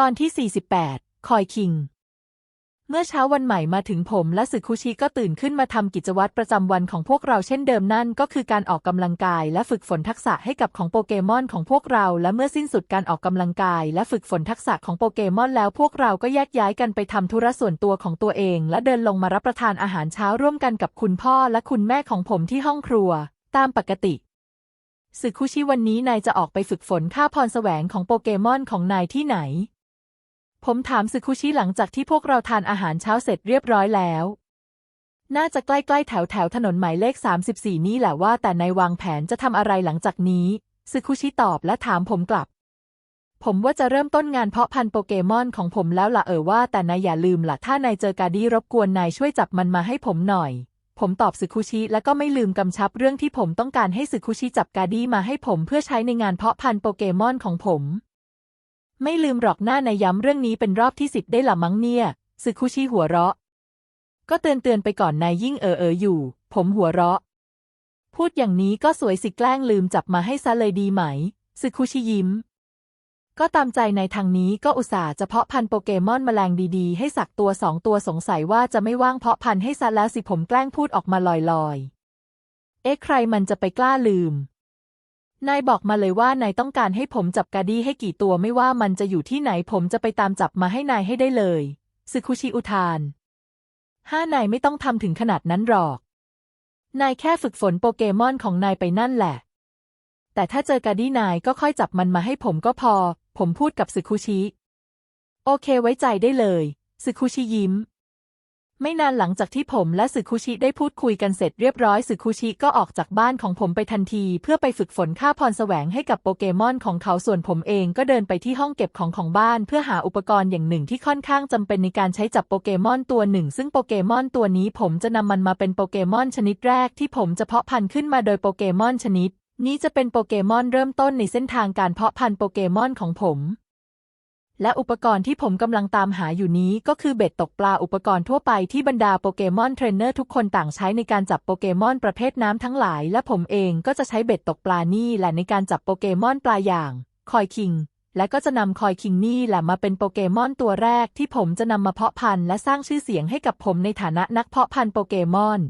ตอนที่ 48 คอยคิง เมื่อเช้าวันใหม่มาถึงผมและสึคุชิก็ตื่นขึ้นมาทำกิจวัตรประจำวันของพวกเราเช่นเดิมนั่นก็คือการออกกำลังกายและฝึกฝนทักษะให้กับของโปเกมอนของพวกเรา และเมื่อสิ้นสุดการออกกำลังกายและฝึกฝนทักษะของโปเกมอนแล้วพวกเราก็แยกย้ายกันไปทำธุระส่วนตัวของตัวเอง และเดินลงมารับประทานอาหารเช้าร่วมกันกับคุณพ่อและคุณแม่ของผมที่ห้องครัว ตามปกติสึคุชิวันนี้นายจะออกไปฝึกฝนค่าพรแสวงของโปเกมอนของนายที่ไหน ผมถามสึคุชิหลังจากที่พวกเราทานอาหารเช้าเสร็จเรียบร้อยแล้ว น่าจะใกล้ๆแถวแถวถนนหมายเลข 34 นี่แหละว่าแต่นายวางแผนจะทำอะไรหลังจากนี้สึคุชิตอบและถามผมกลับ ผมว่าจะเริ่มต้นงานเพาะพันธุ์โปเกมอนของผมแล้วล่ะเออว่า แต่นายอย่าลืมล่ะถ้านายเจอกาดี้รบกวนนายช่วยจับมันมาให้ผมหน่อย ผมตอบสึคุชิและก็ไม่ลืมกำชับเรื่องที่ผมต้องการให้สึคุชิจับกาดี้มาให้ผมเพื่อใช้ในงานเพาะพันธุ์โปเกมอนของผม ไม่ลืมหรอกหน้านายย้ำเรื่องนี้เป็นรอบที่สิบได้ละมั้งเนี่ยสึคุชิหัวเราะ ก็เตือนเตือนๆไปก่อนนายยิ่งเออเอออยู่ ผมหัวเราะ พูดอย่างนี้ก็สวยสิแกล้งลืมจับมาให้ซะเลยดีไหมสึคุชิยิ้ม ก็ตามใจในทางนี้ก็อุตส่าห์จะเพาะพันธุ์โปเกมอนแมลงดีๆ ให้สักตัวสองตัวสงสัยว่าจะไม่ว่างเพาะพันธุ์ให้ซะแล้วสิผมแกล้งพูดออกมาลอยๆ เอ๊ะใครมันจะไปกล้าลืม นายบอกมาเลยว่านายต้องการให้ผมจับกาดี้ให้กี่ตัวไม่ว่ามันจะอยู่ที่ไหนผมจะไปตามจับมาให้นายให้ได้เลยซึคุชิอุทานห้านายไม่ต้องทำถึงขนาดนั้นหรอก นายแค่ฝึกฝนโปเกมอนของนายไปนั่นแหละ แต่ถ้าเจอกาดี้นายก็ค่อยจับมันมาให้ผมก็พอ ผมพูดกับซึคุชิ โอเคไว้ใจได้เลยซึคุชิยิ้ม ไม่นานหลังจากที่ผมและสึคุชิได้พูดคุยกันเสร็จเรียบร้อยสึคุชิก็ออกจากบ้านของผมไปทันที เพื่อไปฝึกฝนค่าพรแสวงให้กับโปเกมอนของเขาส่วนผมเองก็เดินไปที่ห้องเก็บของของบ้าน เพื่อหาอุปกรณ์อย่างหนึ่งที่ค่อนข้างจำเป็นในการใช้จับโปเกมอนตัวหนึ่ง ซึ่งโปเกมอนตัวนี้ผมจะนำมันมาเป็นโปเกมอนชนิดแรกที่ผมจะเพาะพันธุ์ขึ้นมาโดยโปเกมอนชนิด นี้จะเป็นโปเกมอนเริ่มต้นในเส้นทางการเพาะพันธุ์โปเกมอนของผม และอุปกรณ์ที่ผมกำลังตามหาอยู่นี้ก็คือเบ็ดตกปลาอุปกรณ์ทั่วไปที่บรรดาโปเกมอนเทรนเนอร์ทุกคนต่างใช้ในการจับโปเกมอนประเภทน้ำทั้งหลาย และผมเองก็จะใช้เบ็ดตกปลานี่แหละในการจับโปเกมอนปลาอย่าง คอยคิง และก็จะนำคอยคิงนี่แหละมาเป็นโปเกมอนตัวแรกที่ผมจะนำมาเพาะพันธุ์และสร้างชื่อเสียงให้กับผมในฐานะนักเพาะพันธุ์โปเกมอน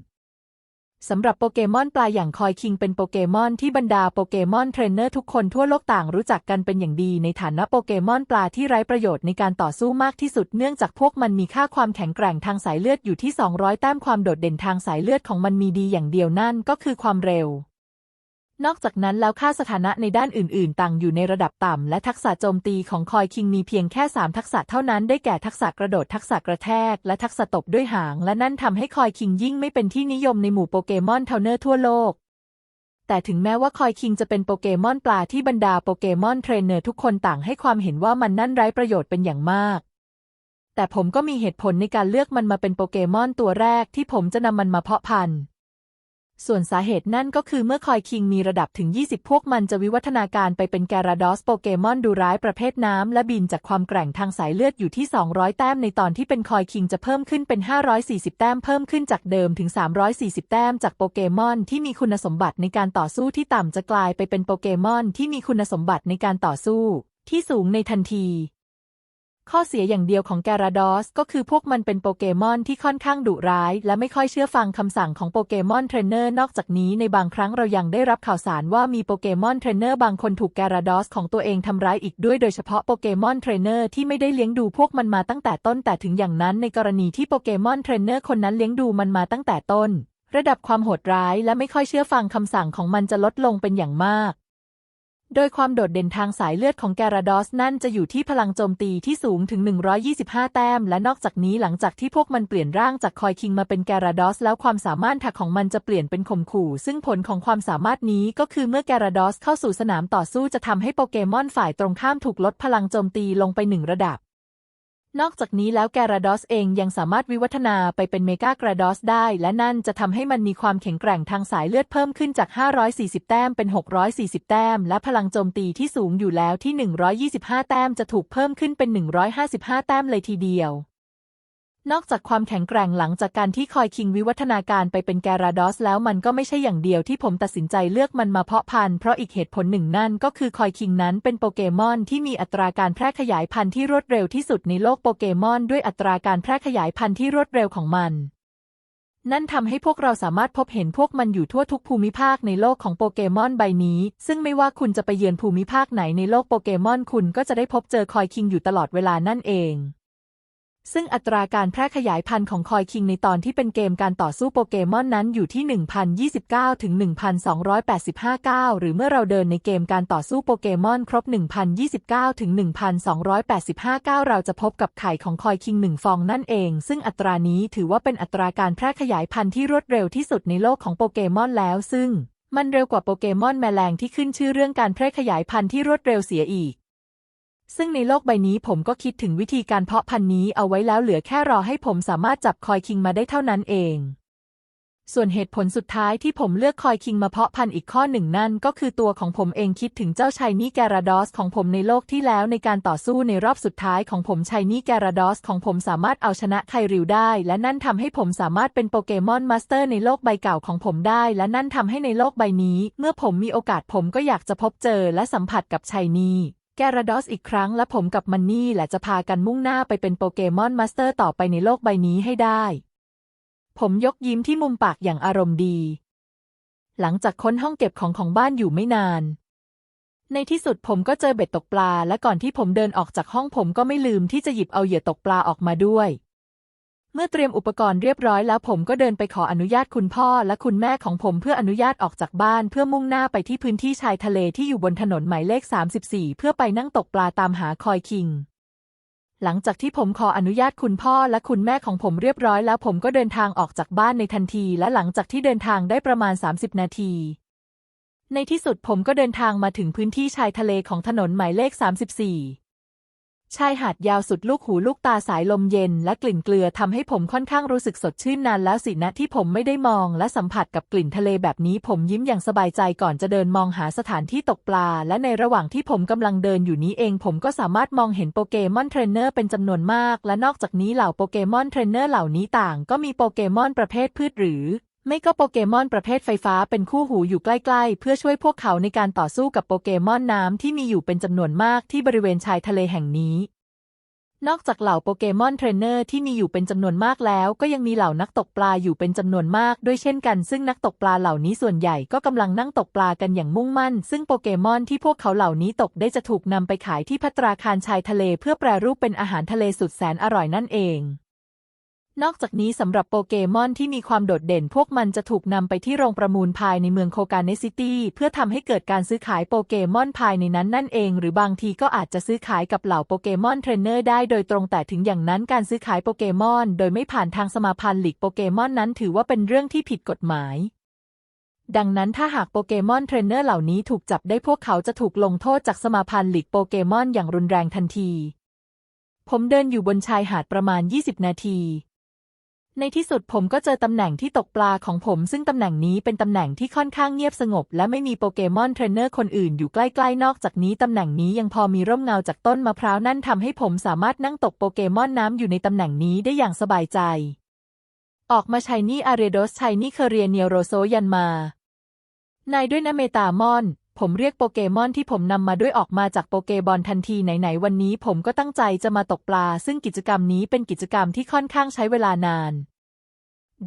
สำหรับโปเกมอนปลาอย่างคอยคิงเป็นโปเกมอนที่บรรดาโปเกมอนเทรนเนอร์ทุกคนทั่วโลกต่างรู้จักกันเป็นอย่างดีในฐานะโปเกมอนปลาที่ไร้ประโยชน์ในการต่อสู้มากที่สุดเนื่องจากพวกมันมีค่าความแข็งแกร่งทางสายเลือดอยู่ที่ 200 แต้มความโดดเด่นทางสายเลือดของมันมีดีอย่างเดียวนั่นก็คือความเร็ว นอกจากนั้นแล้วค่าสถานะในด้านอื่น ๆ ต่างอยู่ในระดับต่ำ และทักษะโจมตีของคอยคิงมีเพียงแค่ 3 ทักษะเท่านั้นได้แก่ทักษะกระโดดทักษะกระแทก และทักษะตบด้วยหาง และนั่นทำให้คอยคิงยิ่งไม่เป็นที่นิยมในหมู่โปเกมอนเทรนเนอร์ทั่วโลก แต่ถึงแม้ว่าคอยคิงจะเป็นโปเกมอนปลาที่บรรดาโปเกมอนเทรนเนอร์ทุกคนต่างให้ความเห็นว่ามันนั่นไร้ประโยชน์เป็นอย่างมากแต่ผมก็มีเหตุผลในการเลือกมันมาเป็นโปเกมอนตัวแรกที่ผมจะนำมันมาเพาะพันธุ์ ส่วนสาเหตุนั่นก็คือเมื่อคอยคิงมีระดับถึง 20 พวกมันจะวิวัฒนาการไปเป็นแกราดอสโปเกมอนดูร้ายประเภทน้ำและบินจากความแกร่งทางสายเลือดอยู่ที่ 200 แต้มในตอนที่เป็นคอยคิงจะเพิ่มขึ้นเป็น 540 แต้มเพิ่มขึ้นจากเดิมถึง 340 แต้มจากโปเกมอนที่มีคุณสมบัติในการต่อสู้ที่ต่ำจะกลายไปเป็นโปเกมอนที่มีคุณสมบัติในการต่อสู้ที่สูงในทันที ข้อเสียอย่างเดียวของแกราดอสก็คือพวกมันเป็นโปเกมอนที่ค่อนข้างดุร้าย และไม่ค่อยเชื่อฟังคำสั่งของโปเกมอนเทรนเนอร์นอกจากนี้ในบางครั้งเรายังได้รับข่าวสารว่ามีโปเกมอนเทรนเนอร์บางคนถูกแกราดอสของตัวเองทำร้ายอีกด้วยโดยเฉพาะโปเกมอนเทรนเนอร์ที่ไม่ได้เลี้ยงดูพวกมันมาตั้งแต่ต้นแต่ถึงอย่างนั้นในกรณีที่โปเกมอนเทรนเนอร์คนนั้นเลี้ยงดูมันมาตั้งแต่ต้น ระดับความโหดร้ายและไม่ค่อยเชื่อฟังคำสั่งของมันจะลดลงเป็นอย่างมาก โดยความโดดเด่นทางสายเลือดของแกราดอสนั่นจะอยู่ที่พลังโจมตีที่สูงถึง 125 แต้ม และนอกจากนี้หลังจากที่พวกมันเปลี่ยนร่างจากคอยคิงมาเป็นแกราดอส แล้วความสามารถถักของมันจะเปลี่ยนเป็นข่มขู่ ซึ่งผลของความสามารถนี้ก็คือเมื่อแกราดอสเข้าสู่สนามต่อสู้จะทำให้โปเกมอนฝ่ายตรงข้ามถูกลดพลังโจมตีลงไปหนึ่งระดับ นอกจากนี้แล้วแกราดอสเองยังสามารถวิวัฒนาไปเป็นเมกากราดอสได้ และนั่นจะทำให้มันมีความแข็งแกร่งทางสายเลือดเพิ่มขึ้นจาก 540 แต้มเป็น 640 แต้ม และพลังโจมตีที่สูงอยู่แล้วที่ 125 แต้มจะถูกเพิ่มขึ้นเป็น 155 แต้มเลยทีเดียว นอกจากความแข็งแกร่งหลังจากการที่คอยคิงวิวัฒนาการไปเป็นแกราดอสแล้วมันก็ไม่ใช่อย่างเดียวที่ผมตัดสินใจเลือกมันมาเพาะพันธุ์เพราะอีกเหตุผลหนึ่งนั่นก็คือคอยคิงนั้นเป็นโปเกมอนที่มีอัตราการแพร่ขยายพันธุ์ที่รวดเร็วที่สุดในโลกโปเกมอนด้วยอัตราการแพร่ขยายพันธุ์ที่รวดเร็วของมันนั่นทำให้พวกเราสามารถพบเห็นพวกมันอยู่ทั่วทุกภูมิภาคในโลกของโปเกมอนใบนี้ ซึ่งไม่ว่าคุณจะไปเยือนภูมิภาคไหนในโลกโปเกมอนคุณก็จะได้พบเจอคอยคิงอยู่ตลอดเวลานั่นเอง ซึ่งอัตราการแพร่ขยายพันธุ์ของคอยคิงในตอนที่เป็นเกมการต่อสู้โปเกมอนนั้นอยู่ที่ 1,029 ถึง 1,285ก้าหรือเมื่อเราเดินในเกมการต่อสู้โปเกมอนครบ 1,029 ถึง 1,285ก้าเราจะพบกับไข่ของคอยคิงหนึ่งฟองนั่นเอง ซึ่งอัตรานี้ถือว่าเป็นอัตราการแพร่ขยายพันธุ์ที่รวดเร็วที่สุดในโลกของโปเกมอนแล้ว ซึ่งมันเร็วกว่าโปเกมอนแมลงที่ขึ้นชื่อเรื่องการแพร่ขยายพันธุ์ที่รวดเร็วเสียอีก ซึ่งในโลกใบนี้ผมก็คิดถึงวิธีการเพาะพันธุ์นี้เอาไว้แล้วเหลือแค่รอให้ผมสามารถจับคอยคิงมาได้เท่านั้นเอง ส่วนเหตุผลสุดท้ายที่ผมเลือกคอยคิงมาเพาะพันธุ์อีกข้อหนึ่งนั่นก็คือตัวของผมเองคิดถึงเจ้าชายนี่แกราดอสของผมในโลกที่แล้วในการต่อสู้ในรอบสุดท้ายของผมชายนี่แกราดอสของผมสามารถเอาชนะไคริวได้ และนั่นทำให้ผมสามารถเป็นโปเกมอนมาสเตอร์ในโลกใบเก่าของผมได้ และนั่นทำให้ในโลกใบนี้ เมื่อผมมีโอกาสผมก็อยากจะพบเจอและสัมผัสกับชายนี่ แกราดอสอีกครั้งและผมกับมันนี่แหละจะพากันมุ่งหน้าไปเป็นโปเกมอนมาสเตอร์ต่อไปในโลกใบนี้ให้ได้ ผมยกยิ้มที่มุมปากอย่างอารมณ์ดี หลังจากค้นห้องเก็บของของบ้านอยู่ไม่นาน ในที่สุดผมก็เจอเบ็ดตกปลา และก่อนที่ผมเดินออกจากห้องผมก็ไม่ลืมที่จะหยิบเอาเหยื่อตกปลาออกมาด้วย เมื่อเตรียมอุปกรณ์เรียบร้อยแล้วผมก็เดินไปขออนุญาตคุณพ่อและคุณแม่ของผมเพื่ออนุญาตออกจากบ้านเพื่อมุ่งหน้าไปที่พื้นที่ชายทะเลที่อยู่บนถนนหมายเลข 34 เพื่อไปนั่งตกปลาตามหาคอยคิง หลังจากที่ผมขออนุญาตคุณพ่อและคุณแม่ของผมเรียบร้อยแล้วผมก็เดินทางออกจากบ้านในทันที และหลังจากที่เดินทางได้ประมาณ 30 นาทีในที่สุดผมก็เดินทางมาถึงพื้นที่ชายทะเลของถนนหมายเลข 34 ชายหาดยาวสุดลูกหูลูกตาสายลมเย็นและกลิ่นเกลือทำให้ผมค่อนข้างรู้สึกสดชื่นนานแล้วสินะที่ผมไม่ได้มองและสัมผัสกับกลิ่นทะเลแบบนี้ผมยิ้มอย่างสบายใจก่อนจะเดินมองหาสถานที่ตกปลา และในระหว่างที่ผมกำลังเดินอยู่นี้เอง ผมก็สามารถมองเห็นโปเกมอนเทรนเนอร์เป็นจำนวนมาก และนอกจากนี้เหล่าโปเกมอนเทรนเนอร์เหล่านี้ต่าง ก็มีโปเกมอนประเภทพืชหรือ ไม่ก็โปเกมอนประเภทไฟฟ้าเป็นคู่หูอยู่ใกล้ๆ เพื่อช่วยพวกเขาในการต่อสู้กับโปเกมอนน้ำที่มีอยู่เป็นจำนวนมากที่บริเวณชายทะเลแห่งนี้ นอกจากเหล่าโปเกมอนเทรนเนอร์ที่มีอยู่เป็นจำนวนมากแล้ว ก็ยังมีเหล่านักตกปลาอยู่เป็นจำนวนมาก ด้วยเช่นกัน ซึ่งนักตกปลาเหล่านี้ส่วนใหญ่ก็กำลังนั่งตกปลากันอย่างมุ่งมั่น ซึ่งโปเกมอนที่พวกเขาเหล่านี้ตกได้จะถูกนำไปขายที่พัตราคารชายทะเล เพื่อแปรรูปเป็นอาหารทะเลสุดแสนอร่อยนั่นเอง นอกจากนี้สำหรับโปเกมอนที่มีความโดดเด่นพวกมันจะถูกนำไปที่โรงประมูลภายในเมืองโคกาเนซิตี้เพื่อทำให้เกิดการซื้อขายโปเกมอนภายในนั้นนั่นเอง หรือบางทีก็อาจจะซื้อขายกับเหล่าโปเกมอนเทรนเนอร์ได้โดยตรงแต่ถึงอย่างนั้นการซื้อขายโปเกมอนโดยไม่ผ่านทางสมาพันธ์ลีกโปเกมอนนั้นถือว่าเป็นเรื่องที่ผิดกฎหมายดังนั้นถ้าหากโปเกมอนเทรนเนอร์เหล่านี้ถูกจับได้พวกเขาจะถูกลงโทษจากสมาพันธ์ลีกโปเกมอนอย่างรุนแรงทันที ผมเดินอยู่บนชายหาดประมาณ 20 นาที ในที่สุดผมก็เจอตำแหน่งที่ตกปลาของผม ซึ่งตำแหน่งนี้เป็นตำแหน่งที่ค่อนข้างเงียบสงบ และไม่มีโปเกมอนเทรนเนอร์คนอื่นอยู่ใกล้ๆ นอกจากนี้ตำแหน่งนี้ยังพอมีร่มเงาจากต้นมะพร้าวนั่นทำให้ผมสามารถนั่งตกโปเกมอนน้ำอยู่ในตำแหน่งนี้ได้อย่างสบายใจ ออกมาชายนี่อาเรโดสชายนี่เคเรียเนียโรโซยันมา นายด้วยนะเมตามอน ผมเรียกโปเกมอนที่ผมนำมาด้วยออกมาจากโปเกบอลทันทีไหนๆวันนี้ผมก็ตั้งใจจะมาตกปลา ซึ่งกิจกรรมนี้เป็นกิจกรรมที่ค่อนข้างใช้เวลานาน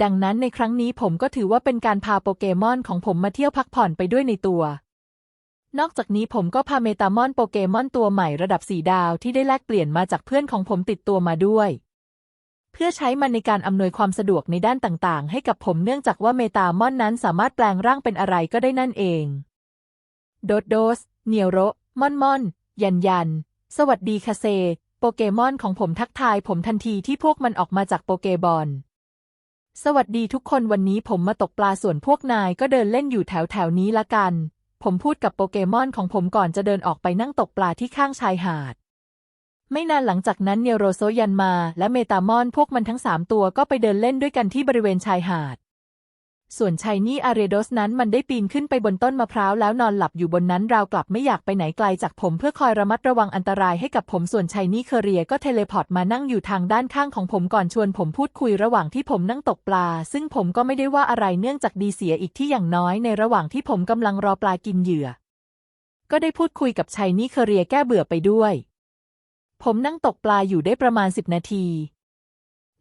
ดังนั้นในครั้งนี้ผมก็ถือว่าเป็นการพาโปเกมอนของผมมาเที่ยวพักผ่อนไปด้วยในตัวนอกจากนี้ผมก็พาเมตามอนโปเกมอนตัวใหม่ระดับสีดาวที่ได้แลกเปลี่ยนมาจากเพื่อนของผมติดตัวมาด้วย เพื่อใช้มันในการอำนวยความสะดวกในด้านต่างๆ ให้กับผมเนื่องจากว่าเมตามอนนั้นสามารถแปลงร่างเป็นอะไรก็ได้นั่นเอง โดดโดส เนียวโรม่อนม่อน ยันยัน สวัสดีคาเซ โปเกมอนของผมทักทายผมทันทีที่พวกมันออกมาจากโปเกบอล สวัสดีทุกคนวันนี้ผมมาตกปลาส่วนพวกนายก็เดินเล่นอยู่แถวแถวนี้ละกัน ผมพูดกับโปเกมอนของผมก่อนจะเดินออกไปนั่งตกปลาที่ข้างชายหาด ไม่นานหลังจากนั้นเนโรโซยันมา และเมตามอนพวกมันทั้งสามตัวก็ไปเดินเล่นด้วยกันที่บริเวณชายหาด ส่วนชายนี่อาเรโดสนั้นมันได้ปีนขึ้นไปบนต้นมะพร้าวแล้วนอนหลับอยู่บนนั้นราวกลับไม่อยากไปไหนไกลจากผมเพื่อคอยระมัดระวังอันตรายให้กับผมส่วนชายนี่เคเรียก็เทเลพอร์ตมานั่งอยู่ทางด้านข้างของผมก่อนชวนผมพูดคุยระหว่างที่ผมนั่งตกปลา ซึ่งผมก็ไม่ได้ว่าอะไรเนื่องจากดีเสียอีกที่อย่างน้อยในระหว่างที่ผมกำลังรอปลากินเหยื่อ ก็ได้พูดคุยกับชายนี่เคเรียแก้เบื่อไปด้วย ผมนั่งตกปลาอยู่ได้ประมาณสิบนาที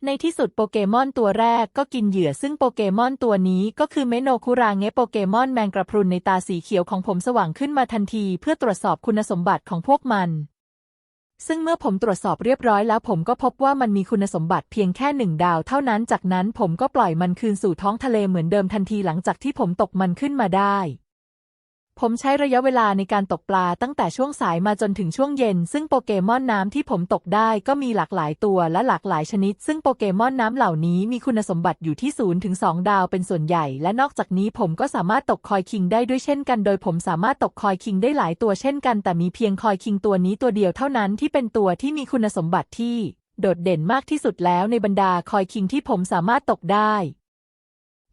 ในที่สุดโปเกมอนตัวแรกก็กินเหยื่อซึ่งโปเกมอนตัวนี้ก็คือเมโนคุราเงะโปเกมอนแมงกระพรุนในตาสีเขียวของผมสว่างขึ้นมาทันทีเพื่อตรวจสอบคุณสมบัติของพวกมัน ซึ่งเมื่อผมตรวจสอบเรียบร้อยแล้วผมก็พบว่ามันมีคุณสมบัติเพียงแค่หนึ่งดาวเท่านั้นจากนั้นผมก็ปล่อยมันคืนสู่ท้องทะเลเหมือนเดิมทันทีหลังจากที่ผมตกมันขึ้นมาได้ ผมใช้ระยะเวลาในการตกปลาตั้งแต่ช่วงสายมาจนถึงช่วงเย็น ซึ่งโปเกมอนน้ำที่ผมตกได้ก็มีหลากหลายตัวและหลากหลายชนิด ซึ่งโปเกมอนน้ำเหล่านี้มีคุณสมบัติอยู่ที่0ถึง2ดาวเป็นส่วนใหญ่ และนอกจากนี้ผมก็สามารถตกคอยคิงได้ด้วยเช่นกัน โดยผมสามารถตกคอยคิงได้หลายตัวเช่นกัน แต่มีเพียงคอยคิงตัวนี้ตัวเดียวเท่านั้นที่เป็นตัวที่มีคุณสมบัติที่ โดดเด่นมากที่สุดแล้วในบรรดาคอยคิงที่ผมสามารถตกได้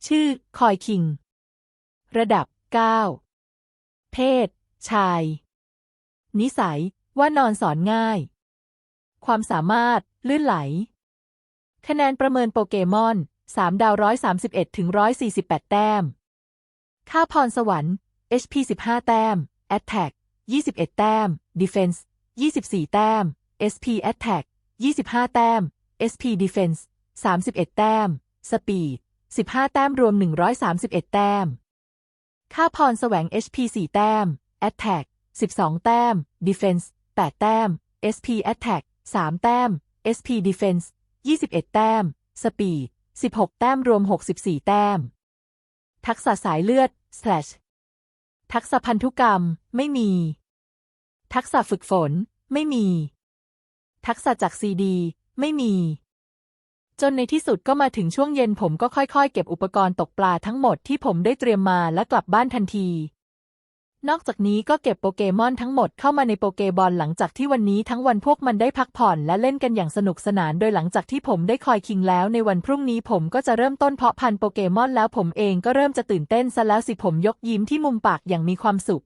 ชื่อ คอยคิง ระดับ 9 เพศ ชาย นิสัย ว่านอนสอนง่าย ความสามารถ ลื่นไหล คะแนนประเมินโปเกมอน 3 ดาว131ถึง148แต้ม ค่าพรสวรรค์ HP 15แต้ม Attack 21แต้ม Defense 24แต้ม SP Attack 25แต้ม SP Defense 31แต้ม Speed 15แต้มรวม131แต้ม ค่าพรแสวง HP 4 แต้ม Attack 12 แต้ม Defense 8 แต้ม SP Attack 3 แต้ม SP Defense 21 แต้ม Speed 16 แต้มรวม 64 แต้ม ทักษะสายเลือด slash ทักษะพันธุกรรม ไม่มี ทักษะฝึกฝน ไม่มี ทักษะจากซีดี ไม่มี จนในที่สุดก็มาถึงช่วงเย็นผมก็ค่อยๆ เก็บอุปกรณ์ตกปลาทั้งหมดที่ผมได้เตรียมมาและกลับบ้านทันที นอกจากนี้ก็เก็บโปเกมอนทั้งหมดเข้ามาในโปเกบอลหลังจากที่วันนี้ทั้งวันพวกมันได้พักผ่อนและเล่นกันอย่างสนุกสนาน โดยหลังจากที่ผมได้คอยคิงแล้วในวันพรุ่งนี้ผมก็จะเริ่มต้นเพาะพันธุ์โปเกมอนแล้วผมเองก็เริ่มจะตื่นเต้นซะแล้วสิผมยกยิ้มที่มุมปากอย่างมีความสุข